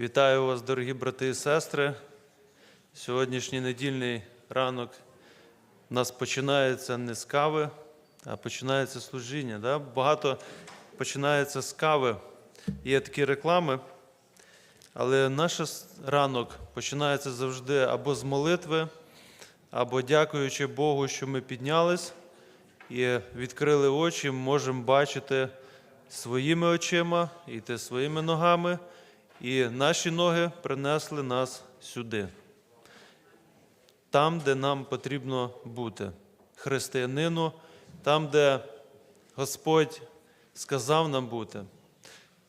Вітаю вас, дорогі брати і сестри. Сьогоднішній недільний ранок у нас починається не з кави, а починається служіння. Да? Багато починається з кави. Є такі реклами, але наш ранок починається завжди або з молитви, або дякуючи Богу, що ми піднялись і відкрили очі, можемо бачити своїми очима, йти своїми ногами, і наші ноги принесли нас сюди, там, де нам потрібно бути, християнину, там, де Господь сказав нам бути.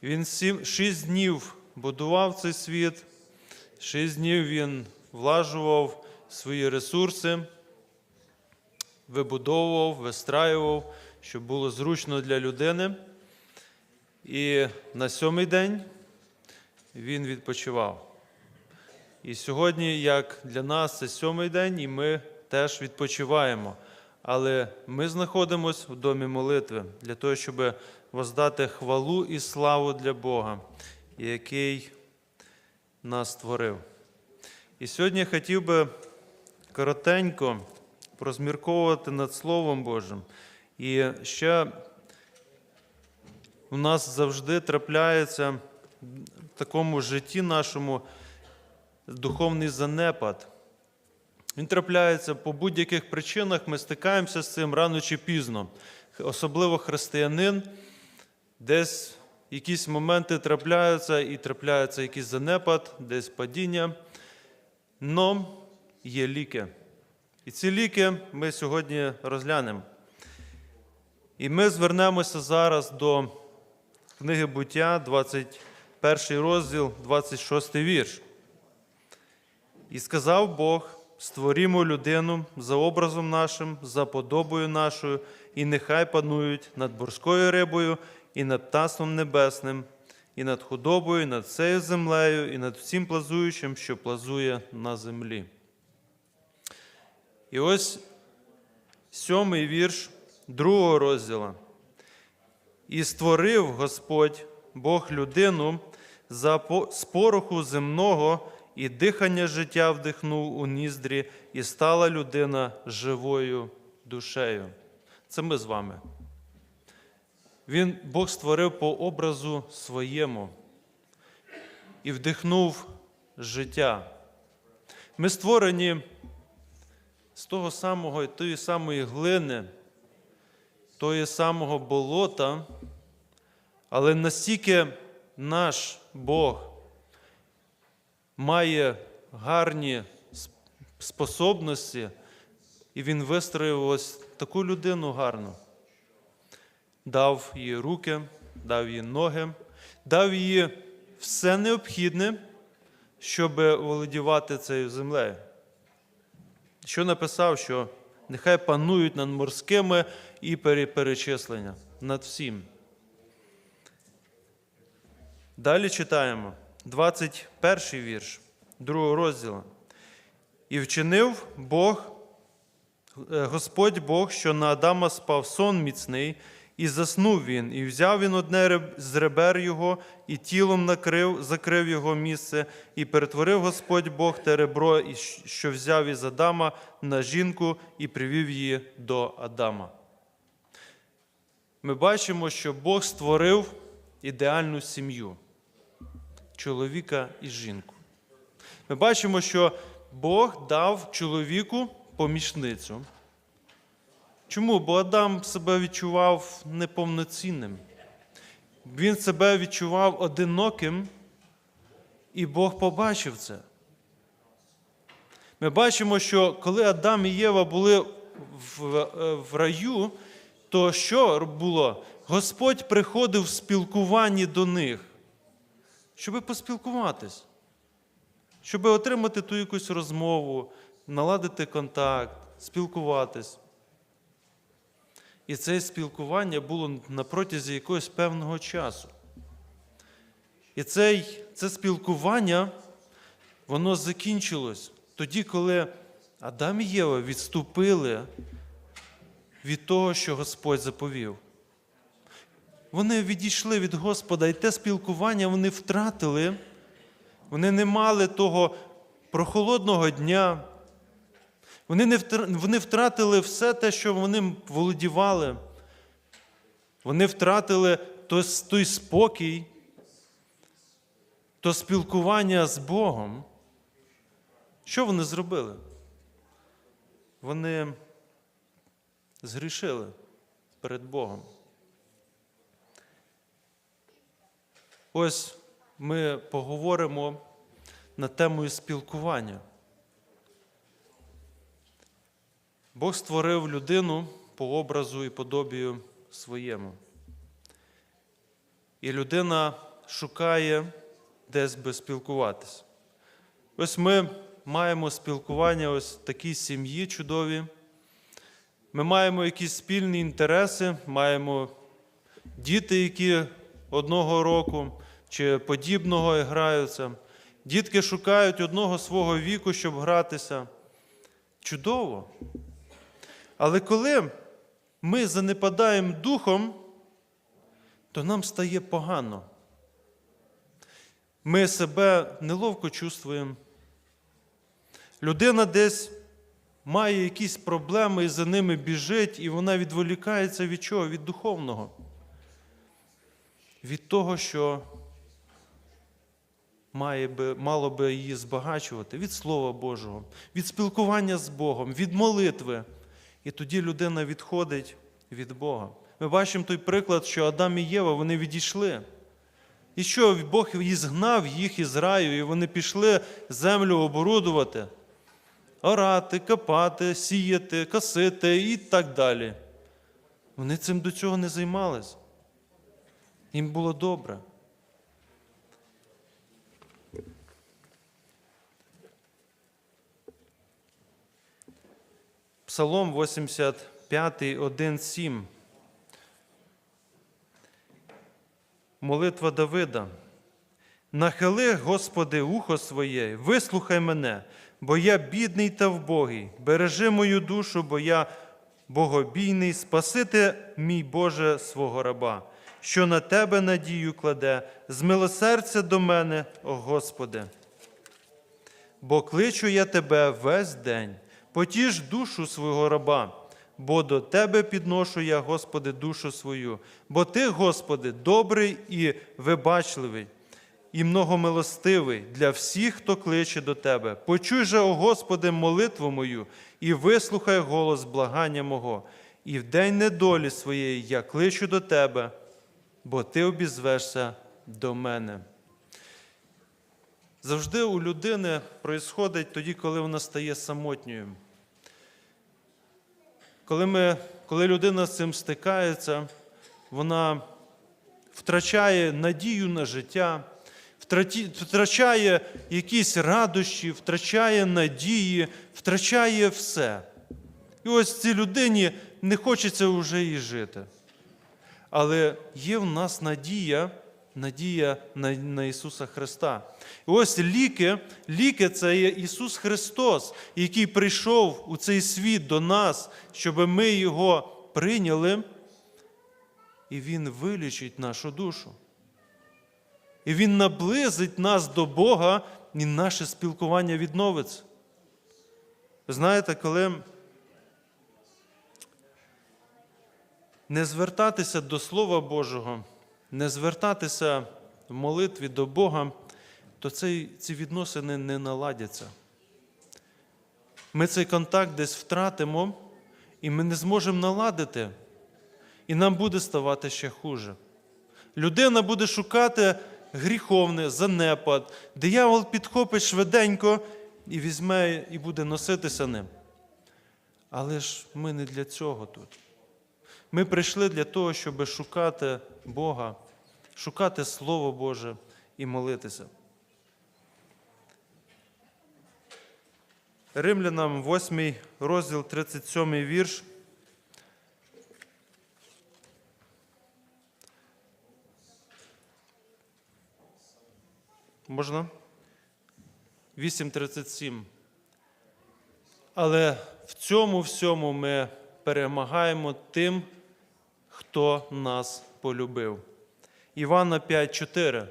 Він сім, шість днів будував цей світ, шість днів він влажував свої ресурси, вибудовував, вистраював, щоб було зручно для людини. І на сьомий день він відпочивав. І сьогодні, як для нас, це сьомий день, і ми теж відпочиваємо. Але ми знаходимося в домі молитви для того, щоб воздати хвалу і славу для Бога, який нас створив. І сьогодні я хотів би коротенько прозмірковувати над Словом Божим. І ще у нас завжди трапляється такому житті нашому духовний занепад. Він трапляється по будь-яких причинах, ми стикаємося з цим рано чи пізно. Особливо християнин, десь якісь моменти трапляються і трапляється якийсь занепад, десь падіння. Но є ліки. І ці ліки ми сьогодні розглянемо. І ми звернемося зараз до книги буття, 21 розділ, 26 вірш. І сказав Бог: створімо людину за образом нашим, за подобою нашою, і нехай панують над морською рибою, і над птаством небесним, і над худобою, і над всею землею, і над всім плазуючим, що плазує на землі. І ось сьомий вірш другого розділу. І створив Господь Бог людину з пороху земного, і дихання життя вдихнув у ніздрі, і стала людина живою душею. Це ми з вами. Він Бог створив по образу своєму і вдихнув життя. Ми створені з того самого, тої самої глини, тої самого болота, але настільки наш Бог має гарні способності, і Він вистроїв ось таку людину гарну. Дав їй руки, дав їй ноги, дав їй все необхідне, щоб володівати цією землею. Що написав, що нехай панують над морськими і перечислення над всім. Далі читаємо 21 вірш, другого розділу. І вчинив Бог, е, Господь Бог, що на Адама спав сон міцний, і заснув він, і взяв він одне з ребер його, і тілом накрив, закрив його місце, і перетворив Господь Бог те ребро, що взяв із Адама на жінку, і привів її до Адама. Ми бачимо, що Бог створив ідеальну сім'ю чоловіка і жінку. Ми бачимо, що Бог дав чоловіку помічницю. Чому? Бо Адам себе відчував неповноцінним. Він себе відчував одиноким, і Бог побачив це. Ми бачимо, що коли Адам і Єва були в, в раю, то що було? Господь приходив в спілкуванні до них щоб поспілкуватись, щоб отримати ту якусь розмову, наладити контакт, спілкуватись. І це спілкування було на протязі якогось певного часу. І цей, це спілкування, воно закінчилось тоді, коли Адам і Єва відступили від того, що Господь заповів. Вони відійшли від Господа, і те спілкування вони втратили, Вони не мали того прохолодного дня. Вони, не вони втратили все те, що вони володівали. Вони втратили той спокій, то спілкування з Богом. Що вони зробили? Вони згрішили перед Богом. Ось ми поговоримо на темою спілкування. Бог створив людину по образу і подобію своєму. І людина шукає десь би спілкуватися. Ось ми маємо спілкування ось в такій сім'ї чудові. Ми маємо якісь спільні інтереси, маємо діти, які одного року чи подібного граються. Дітки шукають одного свого віку, щоб гратися. Чудово. Але коли ми занепадаємо духом, то нам стає погано. Ми себе неловко чувствуємо. Людина десь має якісь проблеми і за ними біжить, і вона відволікається від чого? Від духовного. Від того, що має би, мало би її збагачувати, від Слова Божого, від спілкування з Богом, від молитви. І тоді людина відходить від Бога. Ми бачимо той приклад, що Адам і Єва вони відійшли. І що Бог і згнав їх із раю, і вони пішли землю оборудувати, орати, копати, сіяти, косити і так далі. Вони цим до цього не займались. Їм було добре. Псалом 85, 1,7. Молитва Давида. Нахили, Господи, ухо своє, вислухай мене, бо я бідний та вбогий. Бережи мою душу, бо я богобійний, спасити, мій Боже, свого раба, що на тебе надію кладе, змилосердя до мене, о Господи. Бо кличу я тебе весь день, потіж душу свого раба, бо до тебе підношу я, Господи, душу свою, бо Ти, Господи, добрий і вибачливий, і многомилостивий для всіх, хто кличе до Тебе. Почуй же, о Господи, молитву мою, і вислухай голос благання мого. І в день недолі своєї я кличу до Тебе, бо Ти обізвешся до мене. Завжди у людини проїсходить тоді, коли вона стає самотньою. Коли, ми, коли людина з цим стикається, вона втрачає надію на життя, втрачає якісь радощі, втрачає надії, втрачає все. І ось цій людині не хочеться вже і жити. Але є в нас надія, надія на, на Ісуса Христа. І ось ліки, ліки це є Ісус Христос, який прийшов у цей світ до нас, щоб ми Його прийняли, і Він вилічить нашу душу. І Він наблизить нас до Бога, і наше спілкування відновиться. Знаєте, коли не звертатися до Слова Божого, не звертатися в молитві до Бога, то ці відносини не наладяться. Ми цей контакт десь втратимо, і ми не зможемо наладити, і нам буде ставати ще хуже. Людина буде шукати гріховне, занепад, диявол підхопить швиденько і візьме і буде носитися ним. Але ж ми не для цього тут. Ми прийшли для того, щоб шукати Бога, шукати Слово Боже і молитися. Римлянам 8 розділ 37 вірш. Можна? 8.37. Але в цьому всьому ми перемагаємо тим, хто нас полюбив. Івана 5:4.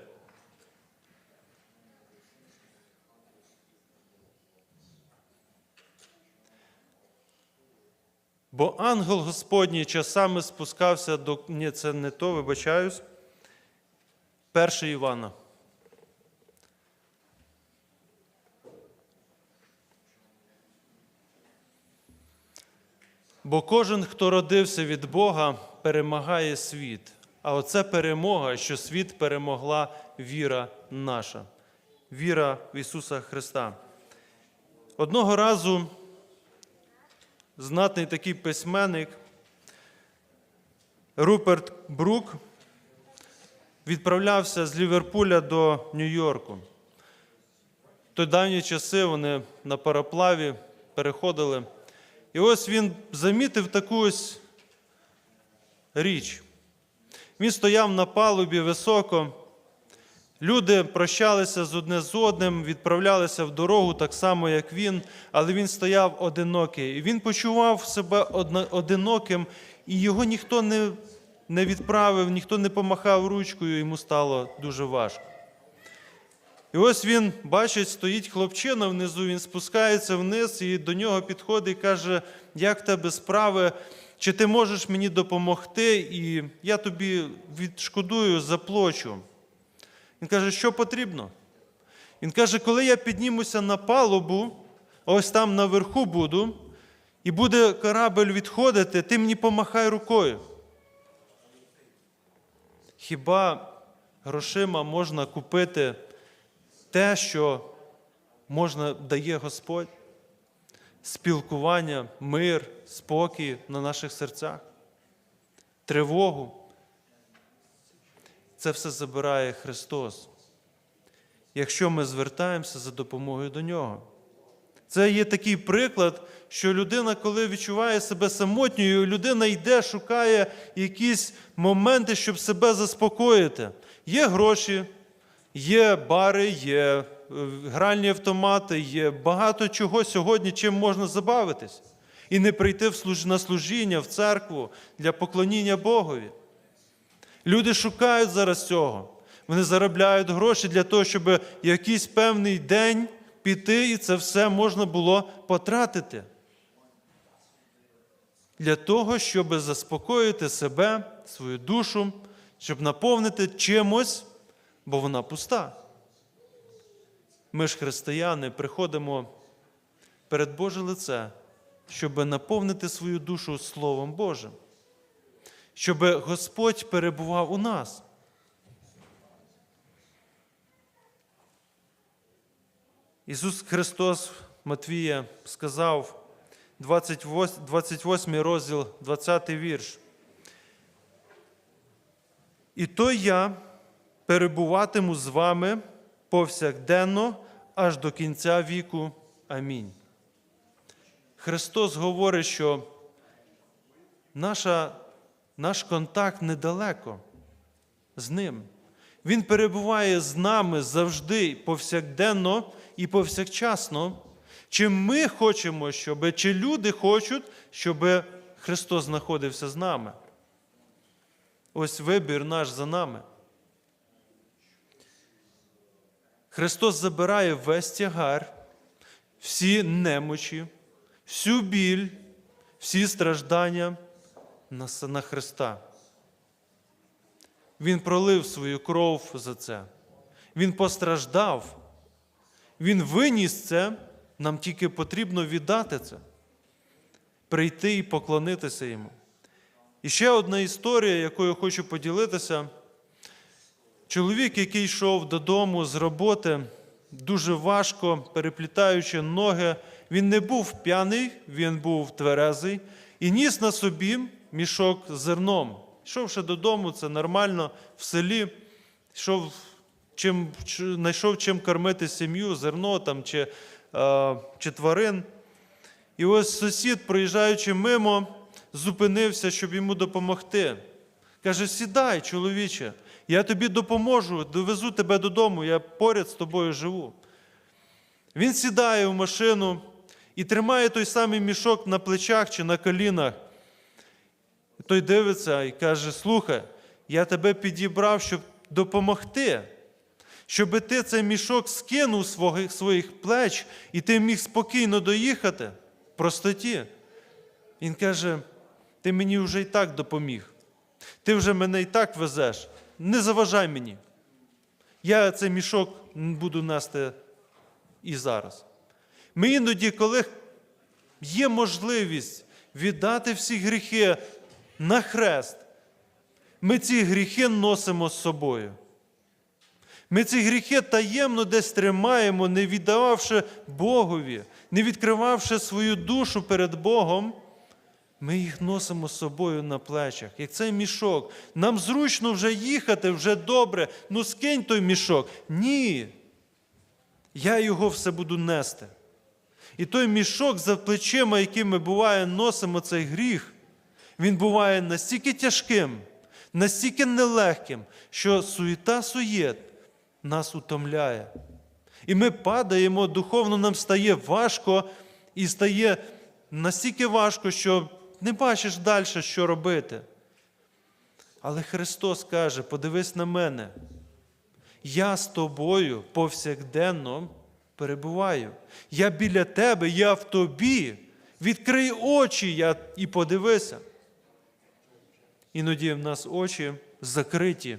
Бо ангел Господній часами спускався до. Ні, це не то, вибачаюсь. Перший Івана. Бо кожен, хто родився від Бога, перемагає світ. А оце перемога, що світ перемогла віра наша, віра в Ісуса Христа. Одного разу знатний такий письменник Руперт Брук відправлявся з Ліверпуля до Нью-Йорку. В той давні часи вони на пароплаві переходили. І ось він замітив таку ось річ. Він стояв на палубі високо. Люди прощалися з одне з одним, відправлялися в дорогу так само, як він, але він стояв одинокий. І він почував себе одиноким, і його ніхто не, не відправив, ніхто не помахав ручкою, йому стало дуже важко. І ось він бачить, стоїть хлопчина внизу, він спускається вниз і до нього підходить і каже, як в тебе справи, чи ти можеш мені допомогти, і я тобі відшкодую, заплачу. Він каже, що потрібно? Він каже, коли я піднімуся на палубу, ось там наверху буду, і буде корабель відходити, ти мені помахай рукою. Хіба грошима можна купити те, що можна дає Господь? Спілкування, мир, спокій на наших серцях, тривогу. Це все забирає Христос, якщо ми звертаємося за допомогою до Нього. Це є такий приклад, що людина, коли відчуває себе самотньою, людина йде, шукає якісь моменти, щоб себе заспокоїти. Є гроші, є бари, є гральні автомати, є багато чого сьогодні, чим можна забавитись. І не прийти на служіння в церкву для поклоніння Богові. Люди шукають зараз цього. Вони заробляють гроші для того, щоб якийсь певний день піти і це все можна було потратити. Для того, щоб заспокоїти себе, свою душу, щоб наповнити чимось, бо вона пуста. Ми ж, християни, приходимо перед Боже лице, щоб наповнити свою душу Словом Божим щоб Господь перебував у нас. Ісус Христос Матвія сказав, 28 28 розділ, 20 вірш. І то я перебуватиму з вами повсякденно аж до кінця віку. Амінь. Христос говорить, що наша наш контакт недалеко з Ним. Він перебуває з нами завжди, повсякденно і повсякчасно. Чи ми хочемо, щоб, чи люди хочуть, щоб Христос знаходився з нами? Ось вибір наш за нами. Христос забирає весь тягар, всі немочі, всю біль, всі страждання на, с- на Христа. Він пролив свою кров за це. Він постраждав. Він виніс це, нам тільки потрібно віддати це, прийти і поклонитися йому. І ще одна історія, якою хочу поділитися. Чоловік, який йшов додому з роботи, дуже важко, переплітаючи ноги, він не був п'яний, він був тверезий і ніс на собі мішок з зерном. Йшовши додому, це нормально в селі, йшов чим, знайшов чим кормити сім'ю, зерно там, чи, е, чи тварин. І ось сусід, проїжджаючи мимо, зупинився, щоб йому допомогти. Каже: сідай, чоловіче, я тобі допоможу, довезу тебе додому, я поряд з тобою живу. Він сідає в машину і тримає той самий мішок на плечах чи на колінах. Той дивиться і каже: Слухай, я тебе підібрав, щоб допомогти, щоб ти цей мішок скинув з своїх, плеч, і ти міг спокійно доїхати в простоті. Він каже: ти мені вже і так допоміг. Ти вже мене і так везеш. Не заважай мені. Я цей мішок буду нести і зараз. Ми іноді, коли є можливість віддати всі гріхи на хрест, ми ці гріхи носимо з собою. Ми ці гріхи таємно десь тримаємо, не віддававши Богові, не відкривавши свою душу перед Богом. Ми їх носимо з собою на плечах, як цей мішок. Нам зручно вже їхати, вже добре. Ну скинь той мішок. Ні. Я його все буду нести. І той мішок за плечима, яким ми буває, носимо цей гріх, він буває настільки тяжким, настільки нелегким, що суєта суєт нас утомляє. І ми падаємо, духовно нам стає важко, і стає настільки важко, що не бачиш далі, що робити. Але Христос каже: подивись на мене. Я з тобою повсякденно перебуваю. Я біля тебе, я в тобі. Відкрий очі я, і подивися. Іноді в нас очі закриті,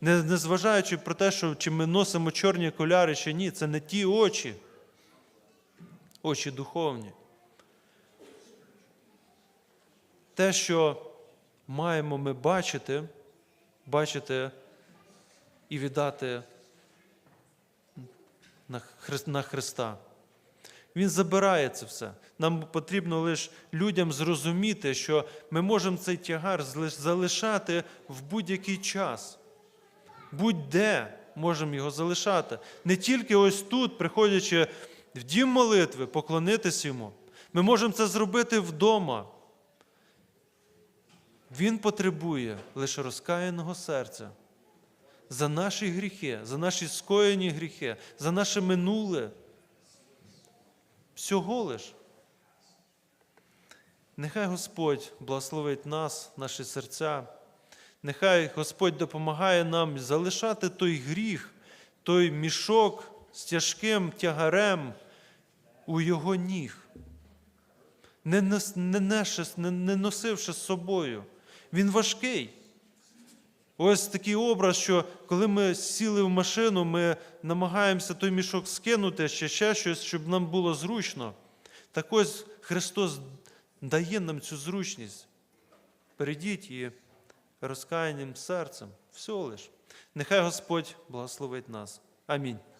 незважаючи про те, що чи ми носимо чорні коляри, чи ні, це не ті очі, очі духовні. Те, що маємо ми бачити, бачити і віддати на Хри- на Христа. Він забирає це все. Нам потрібно лише людям зрозуміти, що ми можемо цей тягар залишати в будь-який час. Будь-де можемо його залишати. Не тільки ось тут, приходячи в дім молитви, поклонитись йому. Ми можемо це зробити вдома. Він потребує лише розкаяного серця за наші гріхи, за наші скоєні гріхи, за наше минуле. Всього лиш. Нехай Господь благословить нас, наші серця. Нехай Господь допомагає нам залишати той гріх, той мішок з тяжким тягарем у Його ніг, не, носивши з собою. Він важкий. Ось такий образ, що коли ми сіли в машину, ми намагаємося той мішок скинути, ще ще щось, щоб нам було зручно. Так ось Христос дає нам цю зручність. Перейдіть і розкаянням серцем, всього лиш. Нехай Господь благословить нас. Амінь.